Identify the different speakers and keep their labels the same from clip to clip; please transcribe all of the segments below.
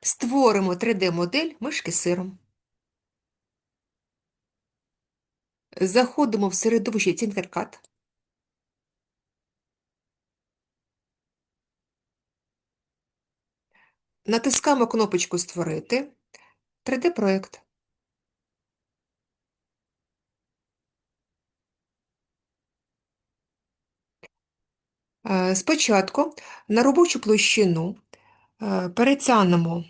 Speaker 1: Створимо 3D-модель мишки сиром. Заходимо в середовище Tinkercad. Натискаємо кнопочку Створити 3D-проект. Е, Спочатку на робочу площину е, перетягнемо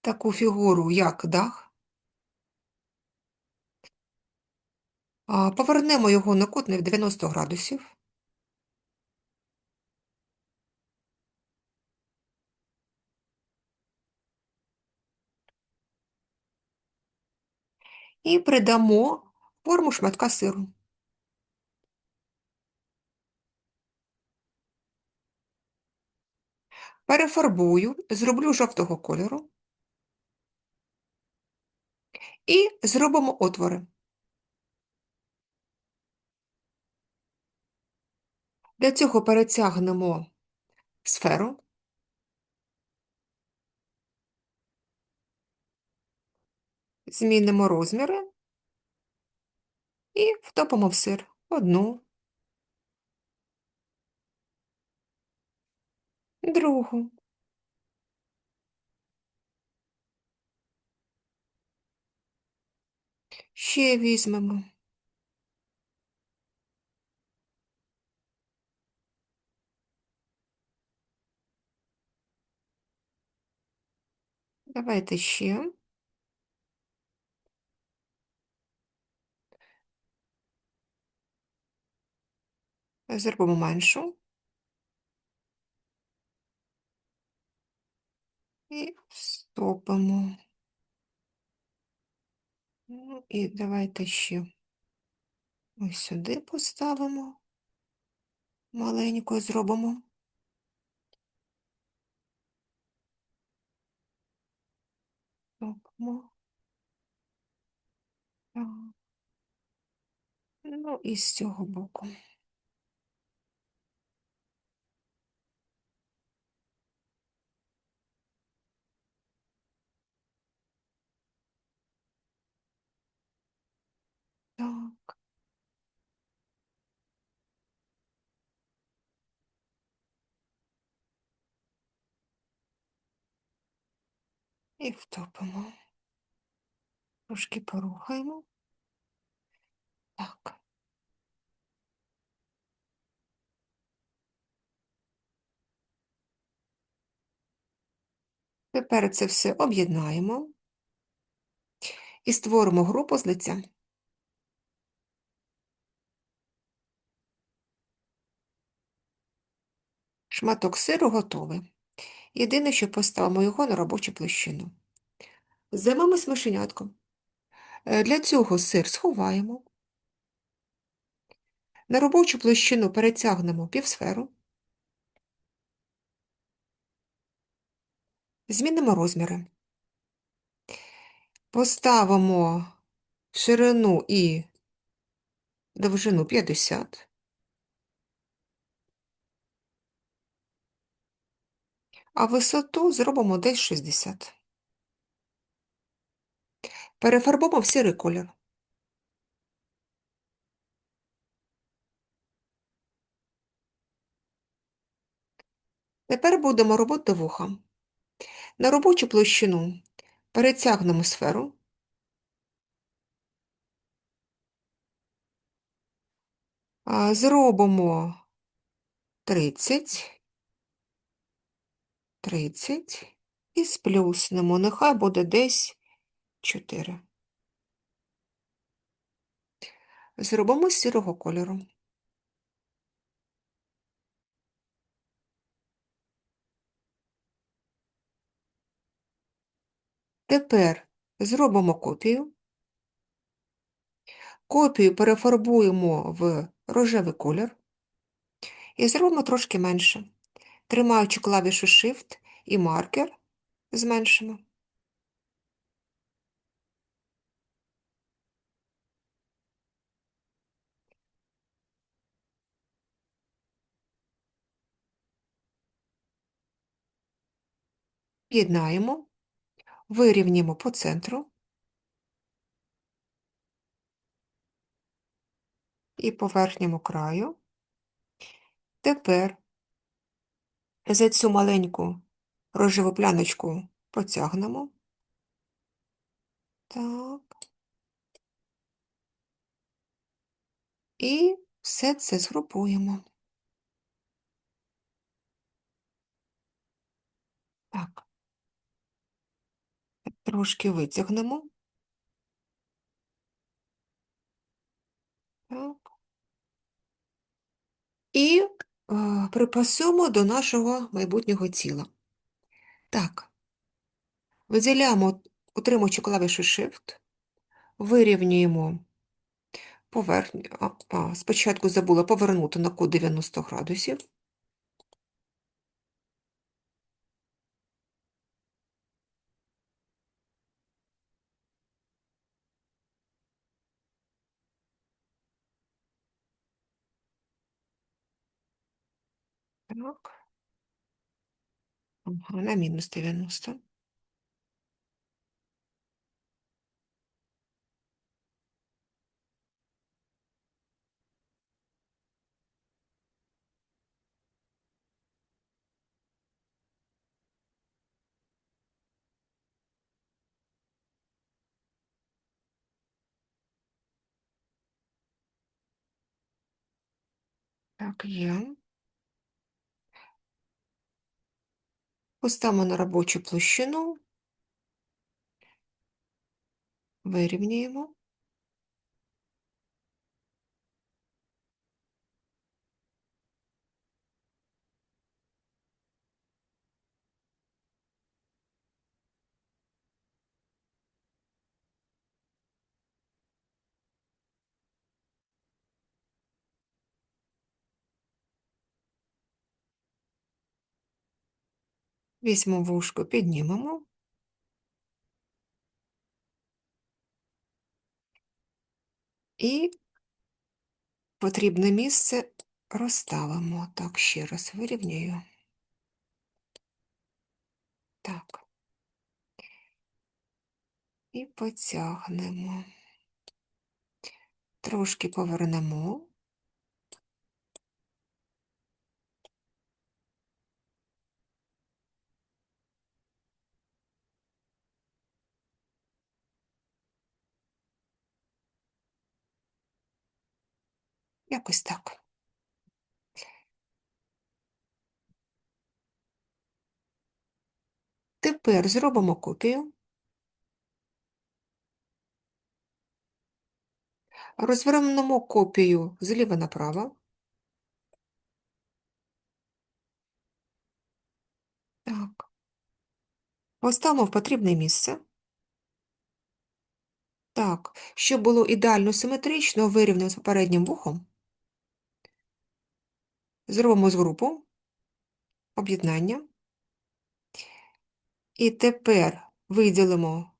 Speaker 1: таку фігуру, як дах, повернемо його на кут в 90 градусів. І придамо форму шматка сиру. Перефарбую, зроблю жовтого кольору. І зробимо отвори. Для цього перетягнемо сферу, змінимо розміри. І втопимо в сир. Одну, другу. Ще візьмемо. Давайте ще. Зробимо меншу. І встопимо. Ну, і давайте ще ось сюди поставимо. Маленько зробимо. Стопимо. Ну, і з цього боку. Так. І втопимо. Трошки порухаємо. Так. Тепер це все об'єднаємо і створимо групу з лиця. Шматок сиру готовий. Єдине, що поставимо його на робочу площину. Займемось мишенятком. Е, Для цього сир сховаємо. На робочу площину перетягнемо півсферу. Змінимо розміри. Поставимо ширину і довжину 50. А висоту зробимо десь 60. Перефарбуємо в сірий колір. Тепер будемо робити вуха. На робочу площину перетягнемо сферу. Зробимо 30, 30 і сплюснемо. Нехай буде десь 4. Зробимо сірого кольору. Тепер зробимо копію. Копію перефарбуємо в рожевий колір і зробимо трошки менше. Тримаючи клавішу Shift і маркер, зменшимо. Єднаємо, вирівняємо по центру і по верхньому краю. Тепер за цю маленьку рожеву пляночку потягнемо. Так. І все це згрупуємо. Так. Трошки витягнемо. Так. І е, припасуємо до нашого майбутнього тіла. Так. Виділяємо, утримуючи клавішу Shift, вирівнюємо поверхню. Спочатку забула повернути на кут 90 градусів. Так. Ага, на мінус 90. Так, є. Поставимо на робочу площину, вирівнюємо. Візьмемо вушко, піднімемо. І потрібне місце розставимо. Так, ще раз вирівнюю. Так. І потягнемо. Трошки повернемо. Якось так. Тепер зробимо копію. Розвернемо копію зліва направо. Так. Поставимо в потрібне місце. Так, щоб було ідеально симетрично, вирівняємо з попереднім вухом. Зробимо з групу, об'єднання. І тепер виділимо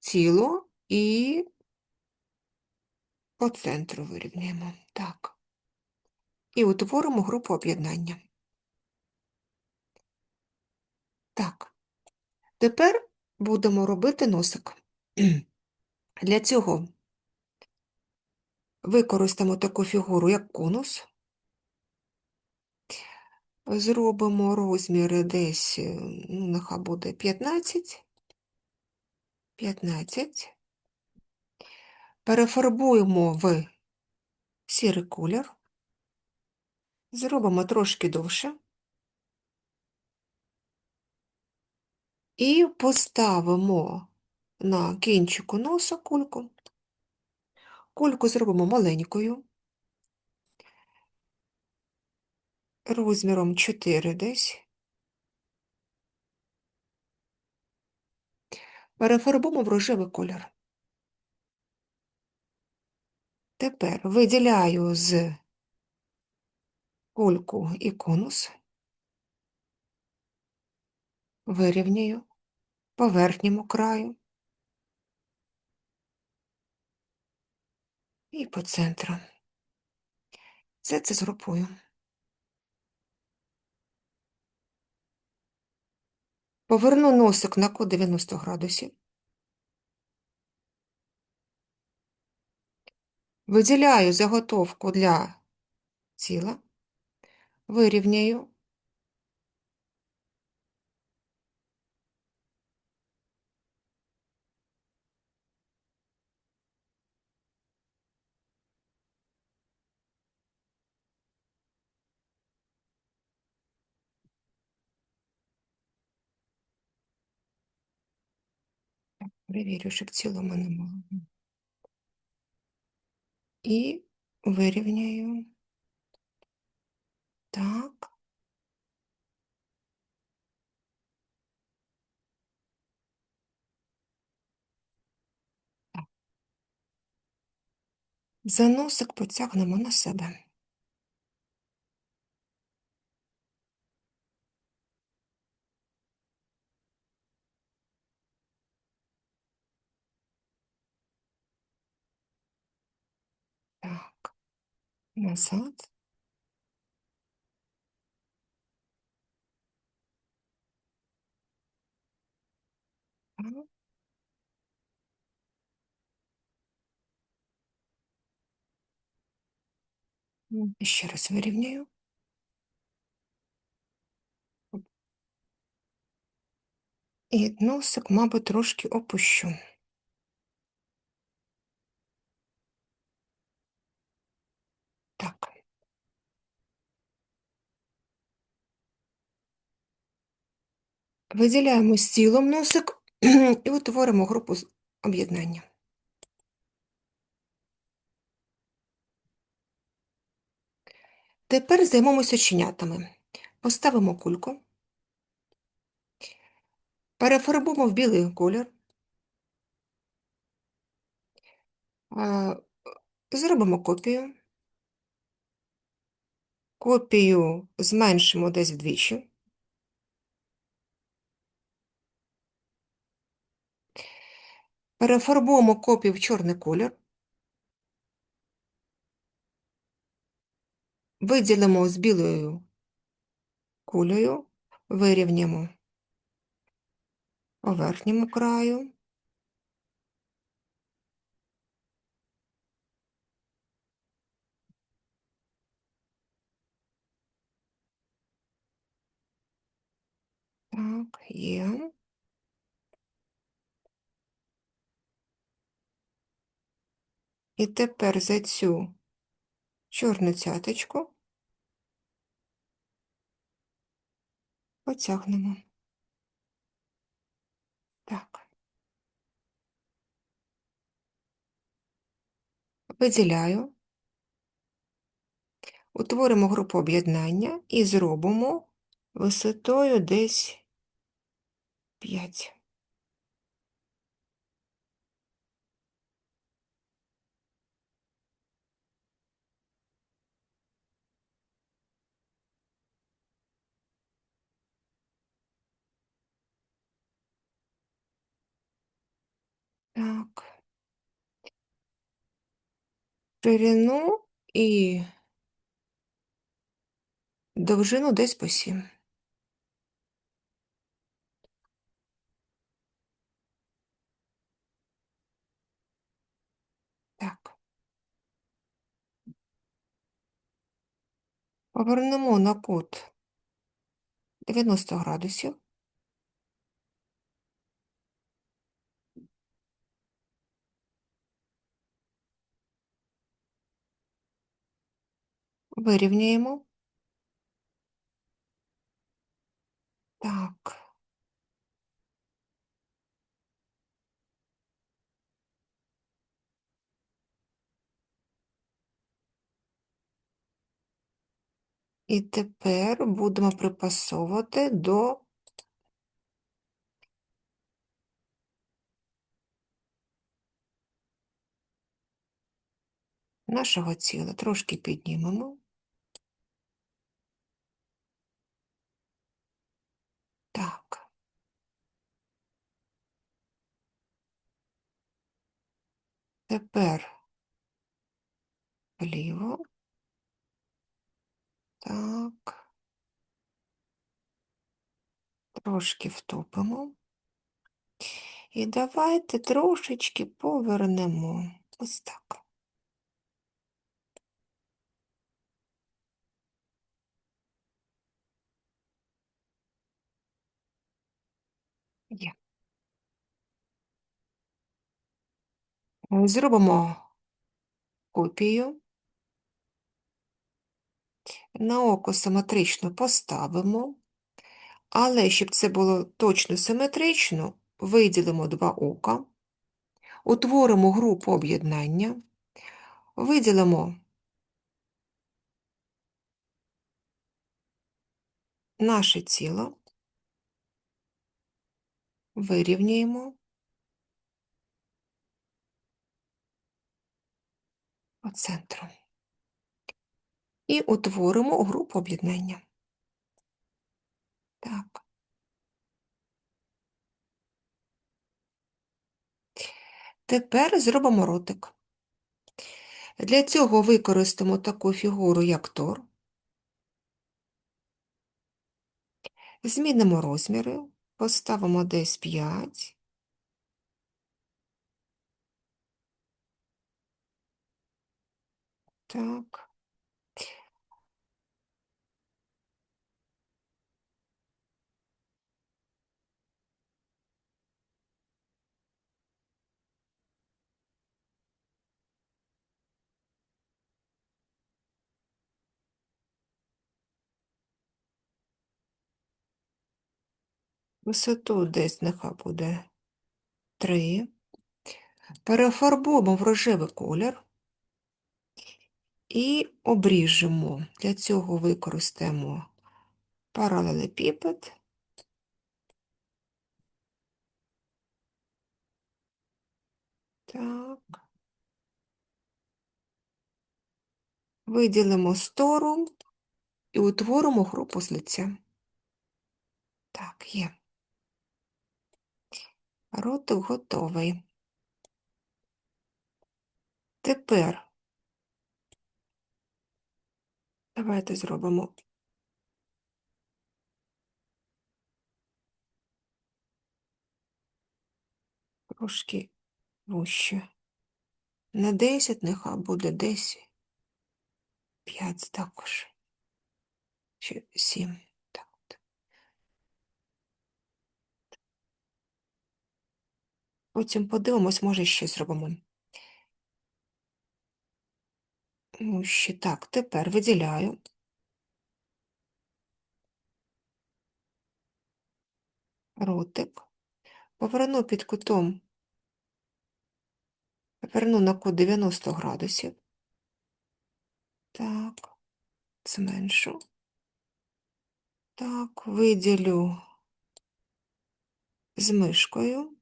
Speaker 1: тіло і по центру вирівняємо. Так. І утворимо групу об'єднання. Так. Тепер будемо робити носик. Для цього використаємо таку фігуру, як конус. Зробимо розміри десь, е, ну, нехай буде 15. 15. Перефарбуємо в сірий колір. Зробимо трошки довше. І поставимо на кінчику носа кульку. Кульку зробимо маленькою, розміром 4 десь. Перефарбуємо в рожевий колір. Тепер виділяю з кульку і конус, вирівняю по верхньому краю і по центру. Все це згрупую. Поверну носик на кут 90 градусів. Виділяю заготовку для тіла, вирівняю. Перевірю, щоб в мене було. І вирівняю. Так. За носик потягнемо на себе. Так. Назад. Так. М, Ще раз вирівняю. І носик, мабуть, трошки опущу. Так. Виділяємо з тілом носик і утворимо групу об'єднання. Тепер займемося оченятами. Поставимо кульку, перефарбуємо в білий колір, зробимо копію. Копію зменшимо десь вдвічі. Перефарбуємо копію в чорний колір. Виділимо з білою кулею, вирівняємо по верхньому краю. Так, є. І тепер за цю чорну цяточку потягнемо. Так. Виділяю. Утворимо групу об'єднання і зробимо висотою десь 5. Так. Ширину і довжину десь по 7. Так. Повернемо на кут 90 градусів. Вирівняємо. Так. І тепер будемо припасовувати до нашого тіла. Трошки піднімемо. Так. Тепер вліво. Так. Трошки втопимо. І давайте трошечки повернемо. Ось так. Є. Зробимо копію. На око симетрично поставимо, але щоб це було точно симетрично, виділимо два ока, утворимо групу об'єднання, виділимо наше тіло, вирівнюємо по центру і утворимо групу об'єднання. Так. Тепер зробимо ротик. Для цього використаємо таку фігуру, як тор. Змінимо розміри, поставимо десь 5. Так. Висоту десь нехай буде 3. Перефарбуємо в рожевий колір і обріжемо. Для цього використаємо паралелепіпед. Так. Виділимо стору і утворимо групу з лиця. Так, є. Ротик готовий. Тепер давайте зробимо трошки вуще. На 10 нехай буде 10. 5 також. Чи 7. Так. Потім подивимось, може ще зробимо. Ще так, тепер виділяю. Ротик. Поверну під кутом. Поверну на кут 90 градусів. Так, зменшу. Так, виділю з мишкою.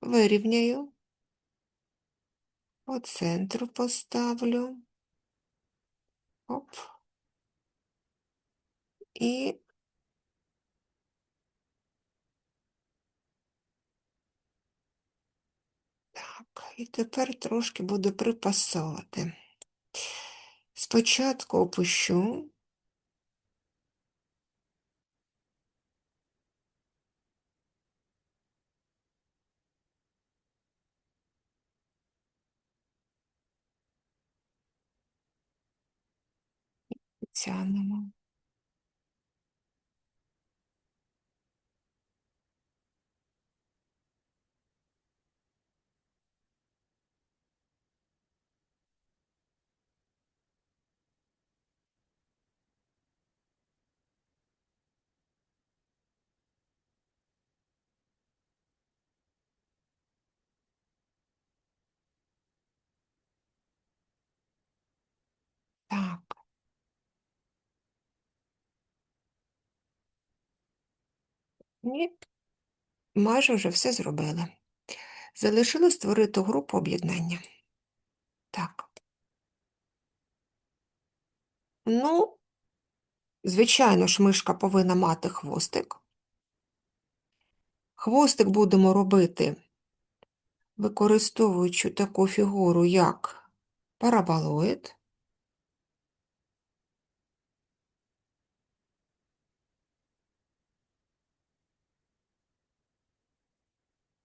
Speaker 1: Вирівняю. По центру поставлю. Оп. І так, і тепер трошки буду припасовувати. Спочатку опущу. Тягнемо. Так. І майже вже все зробили. Залишилось створити групу об'єднання. Так. Ну, звичайно ж, мишка повинна мати хвостик. Хвостик будемо робити, використовуючи таку фігуру, як параболоїд.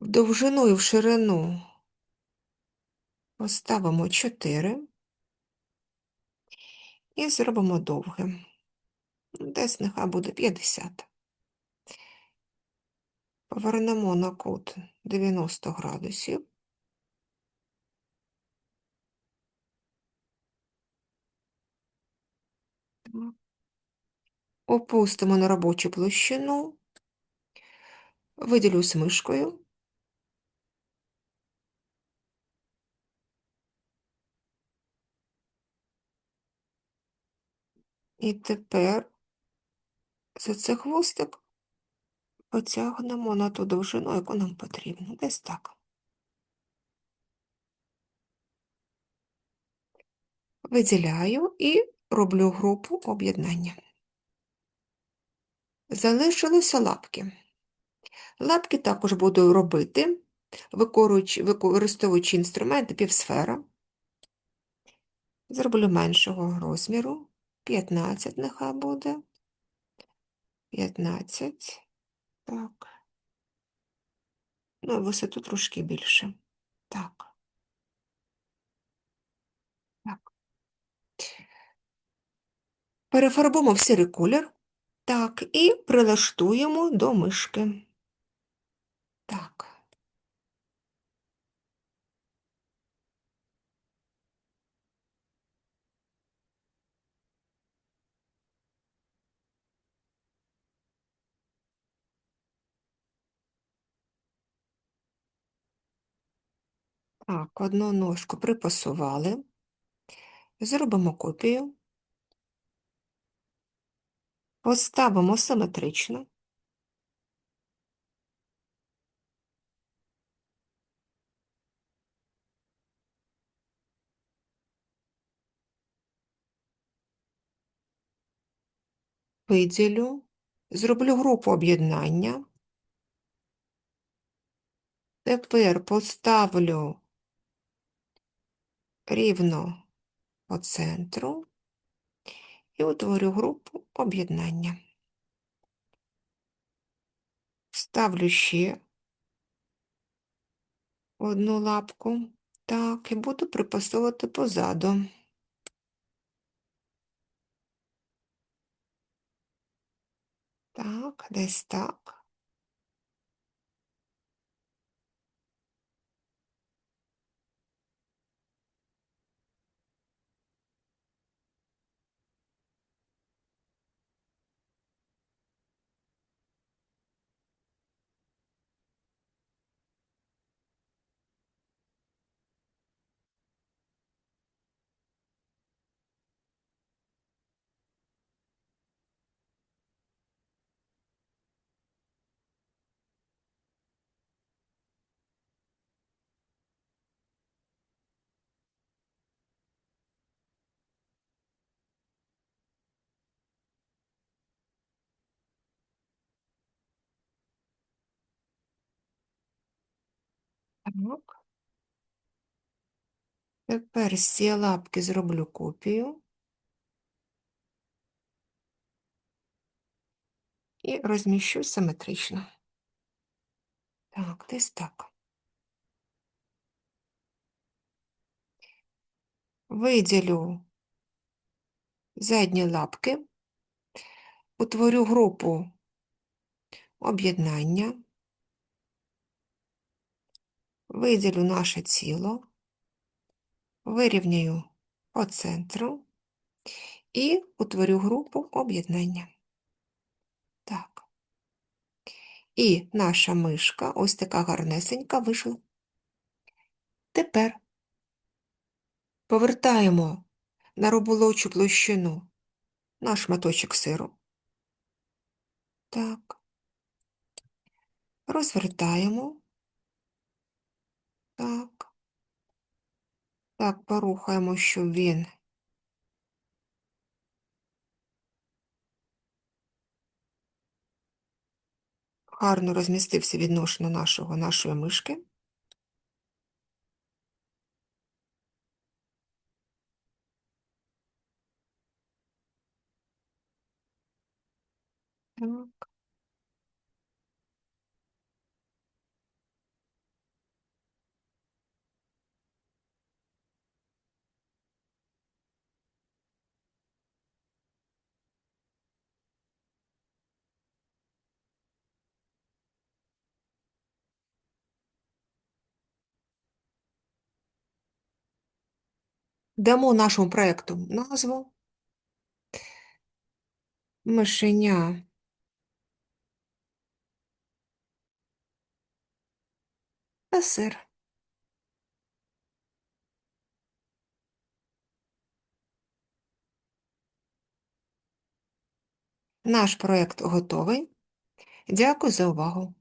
Speaker 1: Довжину і в ширину поставимо 4 і зробимо довгим. Десь нехай буде 50. Повернемо на кут 90 градусів. Опустимо на робочу площину, виділю смишкою. І тепер за цей хвостик потягнемо на ту довжину, яку нам потрібно. Десь так. Виділяю і роблю групу об'єднання. Залишилися лапки. Лапки також буду робити, використовуючи інструменти півсфера. Зроблю меншого розміру. 15 нехай буде. 15. Так. Ну, висоту трошки більше. Так. Так. Перефарбуємо в сірий колір. Так, і прилаштуємо до мишки. Так. Так, одну ножку припасували. Зробимо копію. Поставимо симетрично. Виділю, зроблю групу об'єднання. Тепер поставлю рівно по центру і утворю групу об'єднання. Ставлю ще одну лапку, так, і буду припасовувати позаду. Так, десь так. Так. Тепер з цієї лапки зроблю копію і розміщу симетрично. Так, десь так. Виділю задні лапки, утворю групу об'єднання, виділю наше тіло, вирівняю по центру і утворю групу об'єднання. Так. І наша мишка, ось така гарнесенька, вийшла. Тепер повертаємо на роболочу площину наш шматочок сиру. Так. Розвертаємо. Так. Так, порухаємо, щоб він гарно розмістився відносно нашого, нашої мишки. Так. Дамо нашому проєкту назву. Мишеня. Та сир. Наш проєкт готовий. Дякую за увагу.